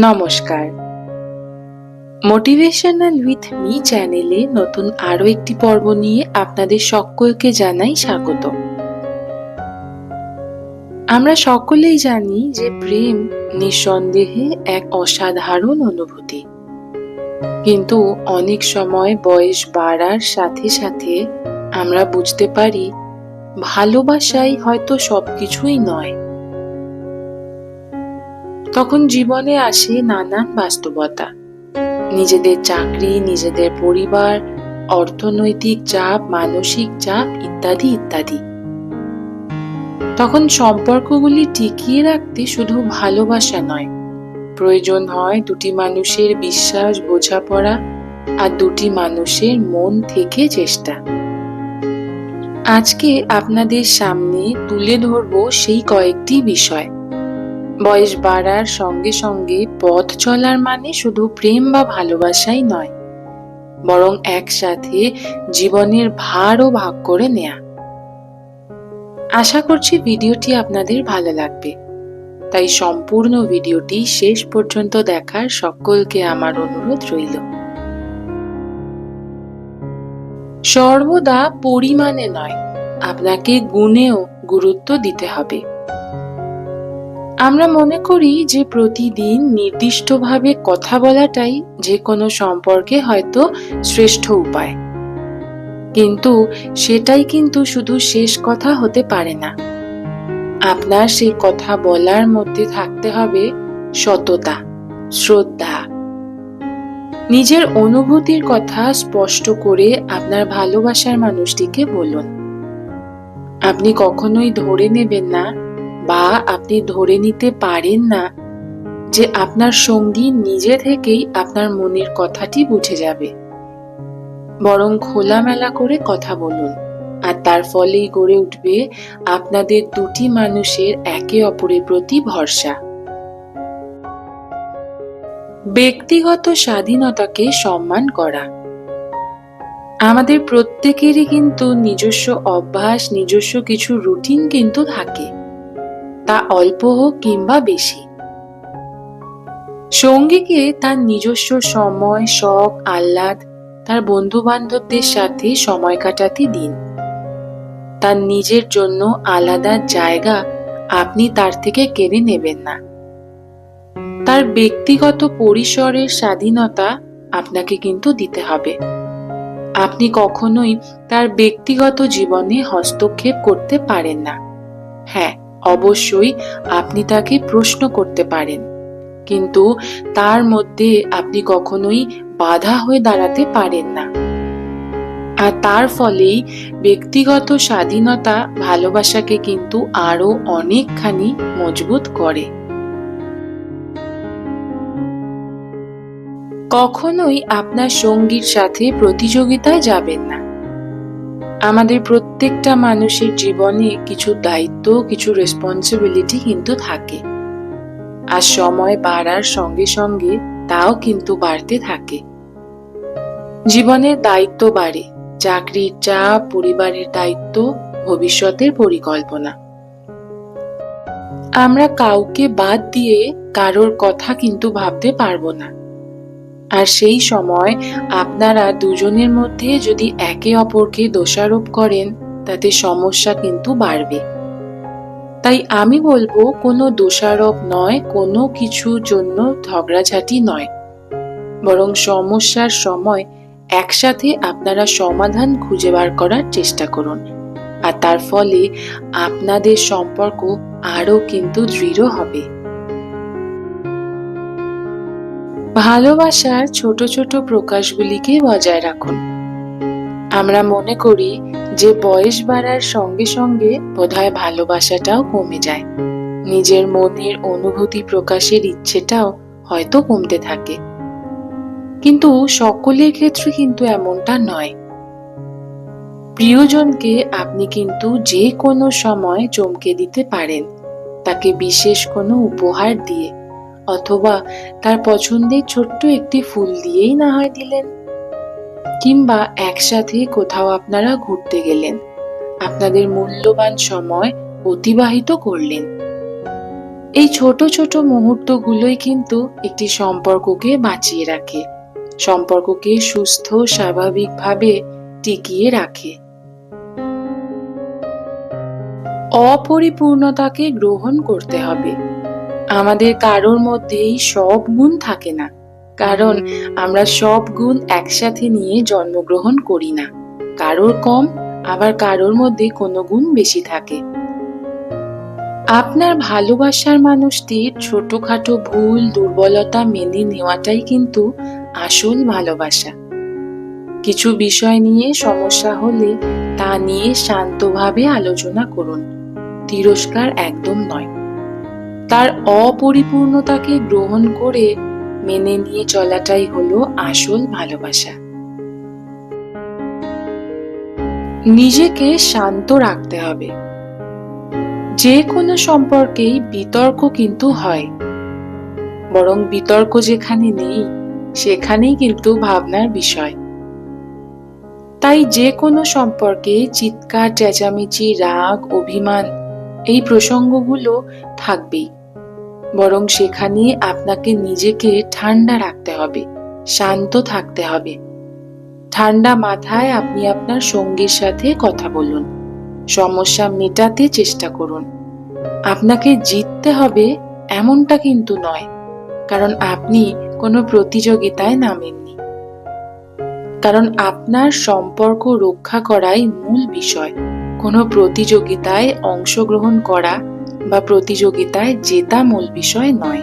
নমস্কার। Motivational with me চ্যানেলে নতুন আরও একটি পর্ব নিয়ে আপনাদের সকলকে জানাই স্বাগত। আমরা সকলেই জানি যে প্রেম নিঃসন্দেহে এক অসাধারণ অনুভূতি। কিন্তু অনেক সময় বয়স বাড়ার সাথে সাথে আমরা বুঝতে পারি, ভালোবাসাই হয়তো সবকিছুই নয়। তখন জীবনে আসে নানান বাস্তবতা। নিজেদের চাকরি, নিজেদের পরিবার, অর্থনৈতিক চাপ, মানসিক চাপ, ইত্যাদি ইত্যাদি। তখন সম্পর্কগুলি টিকিয়ে রাখতে শুধু ভালোবাসা নয়। প্রয়োজন হয় দুটি মানুষের বিশ্বাস, বোঝাপড়া আর দুটি মানুষের মন থেকে চেষ্টা। আজকে আপনাদের সামনে তুলে ধরবো সেই কয়েকটি বিষয়। বয়স বাড়ার সঙ্গে সঙ্গে পথ চলার মানে শুধু প্রেম বা ভালোবাসাই নয়, বরং একসাথে জীবনের ভারও ভাগ করে নেয়া। আশা করছি ভিডিওটি আপনাদের ভালো লাগবে। তাই সম্পূর্ণ ভিডিওটি শেষ পর্যন্ত দেখার সকলকে আমার অনুরোধ রইল। সর্বদা পরিমাণে নয়, আপনাকে গুণেও গুরুত্ব দিতে হবে। আমরা মনে করি যে প্রতিদিন নির্দিষ্টভাবে কথা বলাটাই যে কোনো সম্পর্কে হয়তো শ্রেষ্ঠ উপায়। কিন্তু সেটাই কিন্তু শুধু শেষ কথা হতে পারে না। আপনার সেই কথা বলার মধ্যে থাকতে হবে সততা, শ্রদ্ধা। নিজের অনুভূতির কথা স্পষ্ট করে আপনার ভালোবাসার মানুষটিকে বলুন। আপনি কখনোই ধরে নেবেন না বা আপনি ধরে নিতে পারেন না যে আপনার সঙ্গী নিজে থেকেই আপনার মনের কথাটি বুঝে যাবে। বরং খোলামেলা করে কথা বলুন, আর তার ফলেই গড়ে উঠবে আপনাদের দুটি মানুষের একে অপরের প্রতি ভরসা। ব্যক্তিগত স্বাধীনতাকে সম্মান করা। আমাদের প্রত্যেকেরই কিন্তু নিজস্ব অভ্যাস, নিজস্ব কিছু রুটিন কিন্তু থাকে। তা অল্প হোক কিংবা বেশি। সঙ্গীকে তার নিজস্ব সময়, শখ, আহ্লাদ, তার বন্ধু বান্ধবদের সাথে সময় কাটাতে দিন। তার নিজের জন্য আলাদা জায়গা আপনি তার থেকে কেড়ে নেবেন না। তার ব্যক্তিগত পরিসরের স্বাধীনতা আপনাকে কিন্তু দিতে হবে। আপনি কখনোই তার ব্যক্তিগত জীবনে হস্তক্ষেপ করতে পারেন না। হ্যাঁ অবশ্যই আপনি তাকে প্রশ্ন করতে পারেন। কিন্তু তার মধ্যে আপনি কখনোই বাধা হয়ে দাঁড়াতে পারেন না। আর তার ফলেই ব্যক্তিগত স্বাধীনতা ভালোবাসাকে কিন্তু আরও অনেকখানি মজবুত করে। কখনোই আপনার সঙ্গীর সাথে প্রতিযোগিতায় যাবেন না। আমাদের প্রত্যেকটা মানুষের জীবনে কিছু দায়িত্ব, কিছু রেসপন্সিবিলিটি কিন্তু থাকে। আর সময় বাড়ার সঙ্গে সঙ্গে তাও কিন্তু বাড়তে থাকে। জীবনের দায়িত্ব বাড়ে, চাকরির চাপ, পরিবারের দায়িত্ব, ভবিষ্যতের পরিকল্পনা। আমরা কাউকে বাদ দিয়ে কারোর কথা কিন্তু ভাবতে পারব না। আর সেই সময় আপনারা দুজনের মধ্যে যদি একে অপরকে দোষারোপ করেন, তাতে সমস্যা কিন্তু বাড়বে। তাই আমি বলব, কোনো দোষারোপ নয়, কোনো কিছুর জন্য ঝগড়াঝাটি নয়। বরং সমস্যার সময় একসাথে আপনারা সমাধান খুঁজে বার করার চেষ্টা করুন। আর তার ফলে আপনাদের সম্পর্ক আরও কিন্তু দৃঢ় হবে। ভালোবাসার ছোট ছোট প্রকাশগুলিকে বজায় রাখুন। আমরা মনে করি যে বয়স বাড়ার সঙ্গে সঙ্গে বোধহয় ভালোবাসাটাও কমে যায়। নিজের মনের অনুভূতি প্রকাশের ইচ্ছেটাও হয়তো কমতে থাকে। কিন্তু সকলের ক্ষেত্রে কিন্তু এমনটা নয়। প্রিয়জনকে আপনি কিন্তু যে কোনো সময় চমকে দিতে পারেন, তাকে বিশেষ কোনো উপহার দিয়ে। অথবা তার পছন্দের ছোট্ট একটি ফুল দিয়েই না হয় দিলেন। কিংবা একসাথে কোথাও আপনারা ঘুরতে গেলেন। আপনাদের মূল্যবান সময় অতিবাহিত করলেন। এই ছোট ছোট মুহূর্তগুলোই কিন্তু একটি সম্পর্ককে বাঁচিয়ে রাখে। সম্পর্ককে সুস্থ, স্বাভাবিকভাবে টিকিয়ে রাখে। অপরিপূর্ণতাকে গ্রহণ করতে হবে। আমাদের কারোর মধ্যেই সব গুণ থাকে না, কারণ আমরা সব গুণ একসাথে নিয়ে জন্মগ্রহণ করি না। কারোর কম, আবার কারোর মধ্যে কোনো গুণ বেশি থাকে। আপনার ভালোবাসার মানুষটির ছোটখাটো ভুল, দুর্বলতা মেনে নেওয়াটাই কিন্তু আসল ভালোবাসা। কিছু বিষয় নিয়ে সমস্যা হলে তা নিয়ে শান্তভাবে আলোচনা করুন। তিরস্কার একদম নয়। তার অপরিপূর্ণতাকে গ্রহণ করে মেনে নিয়ে চলাটাই হলো আসল ভালোবাসা। নিজেকে শান্ত রাখতে হবে। যে কোনো সম্পর্কেই বিতর্ক কিন্তু হয়। বরং বিতর্ক যেখানে নেই, সেখানেই কিন্তু ভাবনার বিষয়। তাই যে কোনো সম্পর্কে চিৎকার, চেঁচামেচি, রাগ, অভিমান এই প্রসঙ্গগুলো থাকবেই। বরং সেখানে আপনাকে নিজেকে ঠান্ডা রাখতে হবে, শান্ত থাকতে হবে। ঠান্ডা মাথায় আপনি আপনার সঙ্গীর সাথে কথা বলুন। সমস্যা মেটাতে চেষ্টা করুন। আপনাকে জিততে হবে এমনটা কিন্তু নয়, কারণ আপনি কোনো প্রতিযোগিতায় নামেননি। কারণ আপনার সম্পর্ক রক্ষা করাই মূল বিষয়। কোনো প্রতিযোগিতায় অংশগ্রহণ করা বা প্রতিযোগিতায় জেতা মূল বিষয় নয়।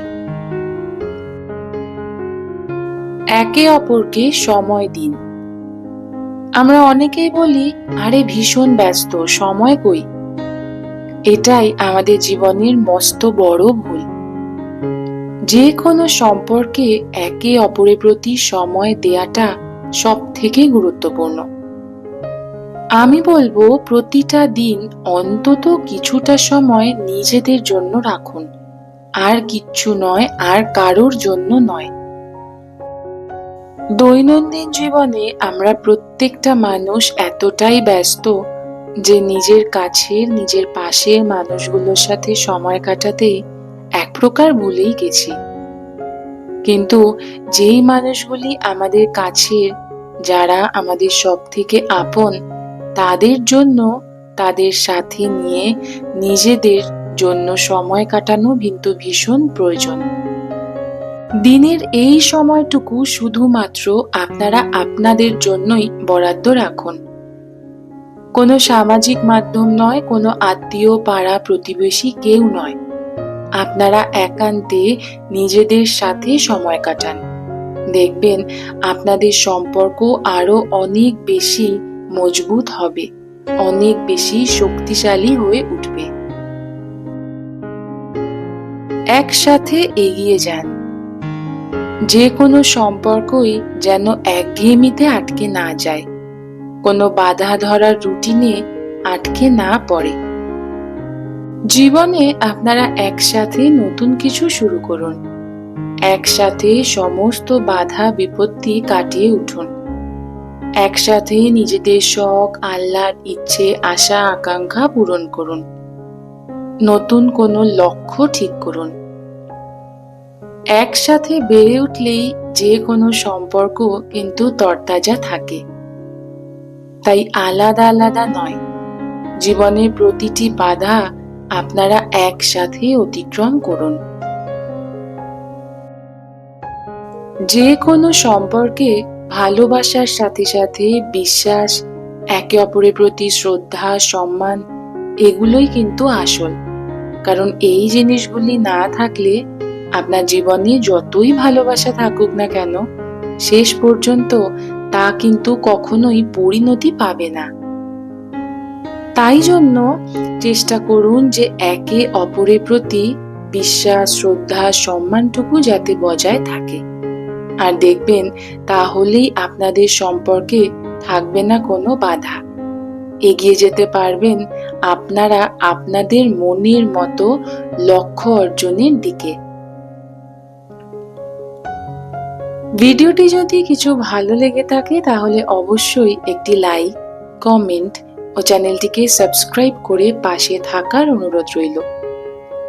একে অপরকে সময় দিন। আমরা অনেকেই বলি, আরে ভীষণ ব্যস্ত, সময় কই? এটাই আমাদের জীবনের মস্ত বড় ভুল। যে কোনো সম্পর্কে একে অপরের প্রতি সময় দেয়াটা সব থেকে গুরুত্বপূর্ণ। আমি বলব, প্রতিটা দিন অন্তত কিছুটা সময় নিজেদের জন্য রাখুন। আর কিচ্ছু নয়, আর কারোর জন্য নয়। দৈনন্দিন জীবনে আমরা প্রত্যেকটা মানুষ এতটাই ব্যস্ত যে নিজের কাছের, নিজের পাশের মানুষগুলোর সাথে সময় কাটাতে এক প্রকার ভুলেই গেছি। কিন্তু যেই মানুষগুলি আমাদের কাছের, যারা আমাদের সব থেকে আপন তাদের জন্য, তাদের সাথে নিয়ে নিজেদের জন্য সময় কাটানো কিন্তু ভীষণ প্রয়োজন। দিনের এই সময়টুকু শুধুমাত্র আপনারা আপনাদের জন্যই বরাদ্দ রাখুন। কোনো সামাজিক মাধ্যম নয়, কোনো আত্মীয় পাড়া প্রতিবেশী কেউ নয়। আপনারা একান্তে নিজেদের সাথে সময় কাটান। দেখবেন আপনাদের সম্পর্ক আরও অনেক বেশি মজবুত হবে। অনেক বেশি শক্তিশালী হয়ে উঠবে। একসাথে এগিয়ে যান। যে কোনো সম্পর্কই যেন একঘেয়েমিতে আটকে না যায়। কোনো বাধা ধরার রুটিনে আটকে না পড়ে। জীবনে আপনারা একসাথে নতুন কিছু শুরু করুন। একসাথে সমস্ত বাধা বিপত্তি কাটিয়ে উঠুন। একসাথে নিজেদের শখ, আহ্লাদ, ইচ্ছে, আশা, আকাঙ্ক্ষা পূরণ করুন। নতুন কোনো লক্ষ্য ঠিক করুন। একসাথে বেড়ে উঠলেই যে কোনো সম্পর্ক কিন্তু তরতাজা থাকে। তাই আলাদা আলাদা নয়, জীবনের প্রতিটি বাধা আপনারা একসাথে অতিক্রম করুন। যে কোনো সম্পর্কে ভালোবাসার সাথে সাথে বিশ্বাস, একে অপরের প্রতি শ্রদ্ধা, সম্মান, এগুলোই কিন্তু আসল। কারণ এই জিনিসগুলি না থাকলে আপনার জীবনে যতই ভালোবাসা থাকুক না কেন, শেষ পর্যন্ত তা কিন্তু কখনোই পরিণতি পাবে না। তাই জন্য চেষ্টা করুন যে একে অপরের প্রতি বিশ্বাস, শ্রদ্ধা, সম্মানটুকু যাতে বজায় থাকে। আর দেখবেন তাহলেই আপনাদের সম্পর্কে থাকবে না কোনো বাধা। এগিয়ে যেতে পারবেন আপনারা আপনাদের মনের মতো লক্ষ্য অর্জনের দিকে। ভিডিওটি যদি কিছু ভালো লেগে থাকে তাহলে অবশ্যই একটি লাইক, কমেন্ট ও চ্যানেলটিকে সাবস্ক্রাইব করে পাশে থাকার অনুরোধ রইল।